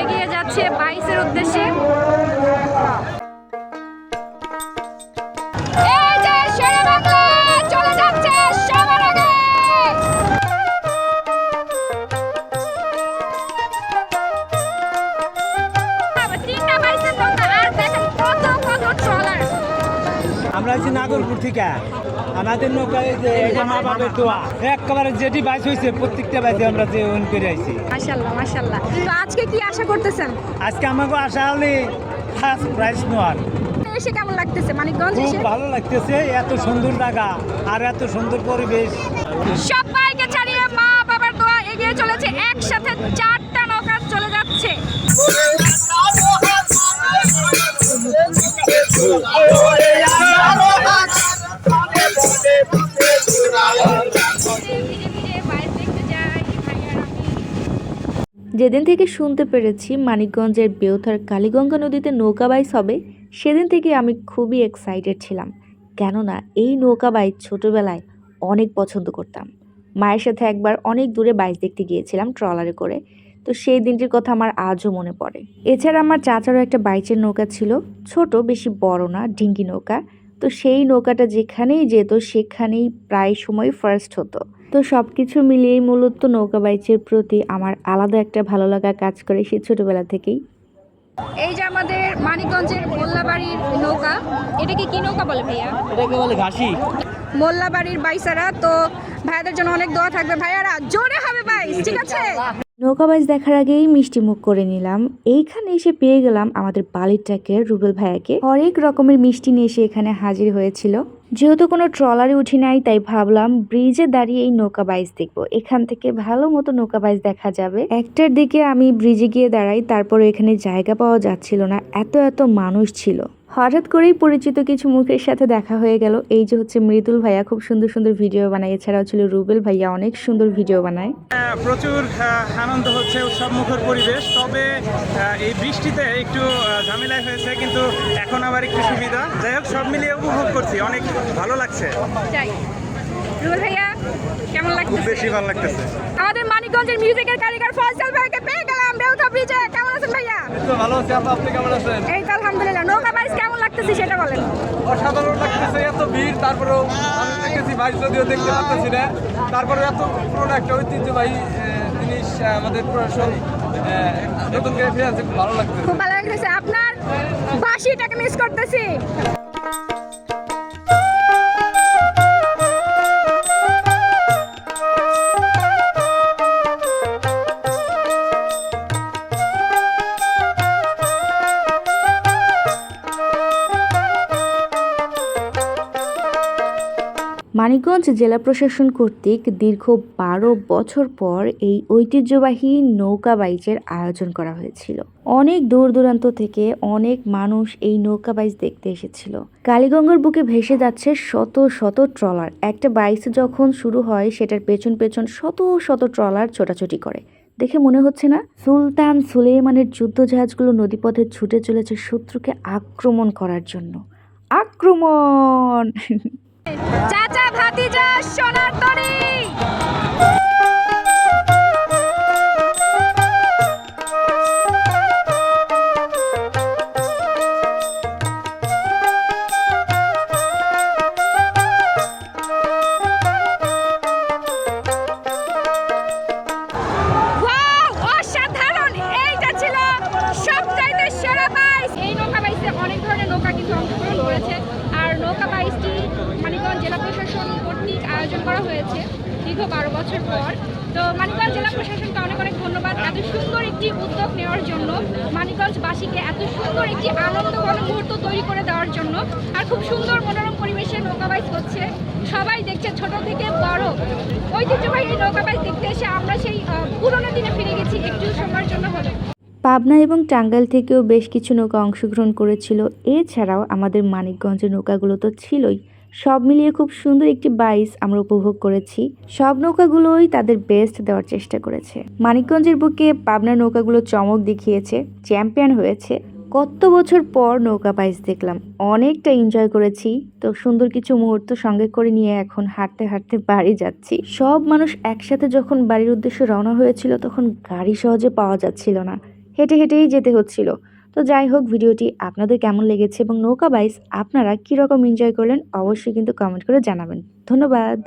এগিয়ে যাচ্ছে বাইশের উদ্দেশ্যে। আমরা আছি নাগরপুর থেকে। আমাদের নৌকা যে মা বাবার দোয়া একেবারে যেটি বাইশ হয়েছে প্রত্যেকটা বাইসে আমরা যে ওন করে আইছি। মাশাল্লাহ মাশাল্লাহ। তো আজকে কি আশা করতেছেন? আজকে আমাকে আসা হলে ফার্স্ট প্রাইজ নেওয়ার। এসে কেমন লাগতেছে? মানিকগঞ্জ খুব এসে ভালো লাগতেছে এত সুন্দর জায়গা আর এত সুন্দর পরিবেশ। সবাইকে ছাড়িয়ে মা বাবার দোয়া এগিয়ে চলেছে। একসাথে চারটা যেদিন থেকে শুনতে পেরেছি মানিকগঞ্জের বেউথার কালীগঙ্গা নদীতে নৌকা বাইচ হবে, সেদিন থেকে আমি খুবই এক্সাইটেড ছিলাম। কেননা এই নৌকা বাইচ ছোটোবেলায় অনেক পছন্দ করতাম। মায়ের সাথে একবার অনেক দূরে বাইচ দেখতে গিয়েছিলাম ট্রলারে করে। তো সেই দিনটির কথা আমার আজও মনে পড়ে। এছাড়া আমার চাচারও একটা বাইচের নৌকা ছিল, ছোট, বেশি বড় না, ডিঙ্গি নৌকা। তো সেই নৌকাটা যেখানেই যেত, সেখানেই প্রায় সময় ফার্স্ট হতো। তো সব কিছু মিলিয়েই মূলত নৌকা বাইচের প্রতি আমার আলাদা একটা ভালো লাগা কাজ করে সে ছোটবেলা থেকেই। এই যে আমাদের মানিকগঞ্জের মোল্লাবাড়ির নৌকা এটাকে কি নৌকা বলে ভাইয়া? এটাকে বলে ঘাসি। মোল্লাবাড়ির বাইসারা তো ভাইয়াদের জন্য অনেক দোয়া থাকবে। ভাইয়ারা জোরে হবে বাইস ঠিক আছে? নৌকা বাইচ দেখার আগেই মিষ্টি মুখ করে নিলাম। এইখানে এসে পেয়ে গেলাম আমাদের বালির ট্র্যাকের রুবেল ভাইয়াকে। অনেক রকমের মিষ্টি নিয়ে এসে এখানে হাজির হয়েছিল। যেহেতু কোনো ট্রলারে উঠি নাই, তাই ভাবলাম ব্রিজে দাঁড়িয়ে এই নৌকা বাইজ দেখব। এখান থেকে ভালো মতো নৌকা বাইজ দেখা যাবে। একটার দিকে আমি ব্রিজে গিয়ে দাঁড়াই তারপর এখানে জায়গা পাওয়া যাচ্ছিল না, এত এত মানুষ ছিল। হঠাৎ করেই পরিচিত কিছু মুখের সাথে দেখা হয়ে গেল। এই যে হচ্ছে মৃদুল ভাইয়া খুব সুন্দর সুন্দর ভিডিও বানায়। এছাড়াও ছিল রুবেল ভাইয়া অনেক সুন্দর ভিডিও বানায়। প্রচুর আনন্দ হচ্ছে উৎসব মুখর পরিবেশ। তবে এই বৃষ্টিতে একটু আহ, ঝামেলাই হয়েছে কিন্তু এখন আবার একটু সুবিধা। যাই হোক সব মিলিয়ে উপভোগ করছি। অনেক ভালো লাগছে। রুবেল ভাইয়া কেমন লাগছে? বেশি ভালো লাগতেছে। আমাদের মানিকগঞ্জের মিউজিকের কারিগর ফয়সাল ভাইকে পেয়ে গেলাম। বেউথা ব্রিজে। কেমন আছেন ভাইয়া? ভালো আছে আপনি কেমন আছেন? এই তো আলহামদুলিল্লাহ। নৌকা বাইস লাগতেছে সেটা বলেন। অসাধারণ লাগতেছে এত ভিড় তারপরেও আমি দেখেছি ভাই যদিও দেখতে পাচ্ছি না। তারপরে এত পুরোনো একটা ঐতিহ্যবাহী জিনিস আমাদের প্রশাসন নতুন করে ফিরে আছে খুব ভালো লাগতেছে। খুব ভালো লাগতেছে। আপনার বাসিটাকে মিস করতেছি। মানিকগঞ্জ জেলা প্রশাসন কর্তৃক দীর্ঘ বারো বছর পর এই ঐতিহ্যবাহী নৌকা বাইচের আয়োজন করা হয়েছিল। অনেক দূর দূরান্ত থেকে অনেক মানুষ এই নৌকা বাইচ দেখতে এসেছিল। কালীগঙ্গার বুকে ভেসে যাচ্ছে শত শত ট্রলার। একটা বাইচ যখন শুরু হয়, সেটার পেছন পেছন শত শত ট্রলার ছোটাছুটি করে। দেখে মনে হচ্ছে না? সুলতান সুলেমানের যুদ্ধ জাহাজগুলো নদীপথে ছুটে চলেছে শত্রুকে আক্রমণ করার জন্য। আক্রমণ! আয়োজন করা হয়েছে দীর্ঘ বারো বছর পর। তো মানিকগঞ্জ জেলা প্রশাসনকে অনেক অনেক ধন্যবাদ। এত সুন্দর একটি উদ্যোগ নেওয়ার জন্য মানিকগঞ্জবাসীকে এত সুন্দর একটি আনন্দ ঘন মুহূর্ত তৈরি করে দেওয়ার জন্য আর খুব সুন্দর মনোরম পরিবেশে নৌকাবাইজ হচ্ছে। সবাই দেখছে ছোট থেকে বড়। ঐতিহ্যবাহী এই নৌকা দেখতে এসে আমরা সেই পুরোনো দিনে ফিরে গেছি। একটু সময়ের জন্য হলো পাবনা এবং টাঙ্গাইল থেকেও বেশ কিছু নৌকা অংশগ্রহণ করেছিল। এছাড়াও আমাদের মানিকগঞ্জের নৌকাগুলো তো ছিলই। সব মিলিয়ে খুব সুন্দর একটি বাইস আমরা উপভোগ করেছি। সব নৌকাগুলোই তাদের বেস্ট দেওয়ার চেষ্টা করেছে। মানিকগঞ্জের বুকে পাবনার নৌকাগুলো চমক দেখিয়েছে চ্যাম্পিয়ন হয়েছে। কত বছর পর নৌকা বাইস দেখলাম। অনেকটা এনজয় করেছি। তো সুন্দর কিছু মুহূর্ত সঙ্গে করে নিয়ে এখন হাঁটতে হাঁটতে বাড়ি যাচ্ছি। সব মানুষ একসাথে যখন বাড়ির উদ্দেশ্যে রওনা হয়েছিল, তখন গাড়ি সহজে পাওয়া যাচ্ছিল না। হেঁটে হেঁটেই যেতে হচ্ছিল। তো যাই হোক, ভিডিওটি আপনাদের কেমন লেগেছে এবং নৌকা বাইস আপনারা কীরকম এনজয় করলেন, অবশ্যই কিন্তু কমেন্ট করে জানাবেন। ধন্যবাদ।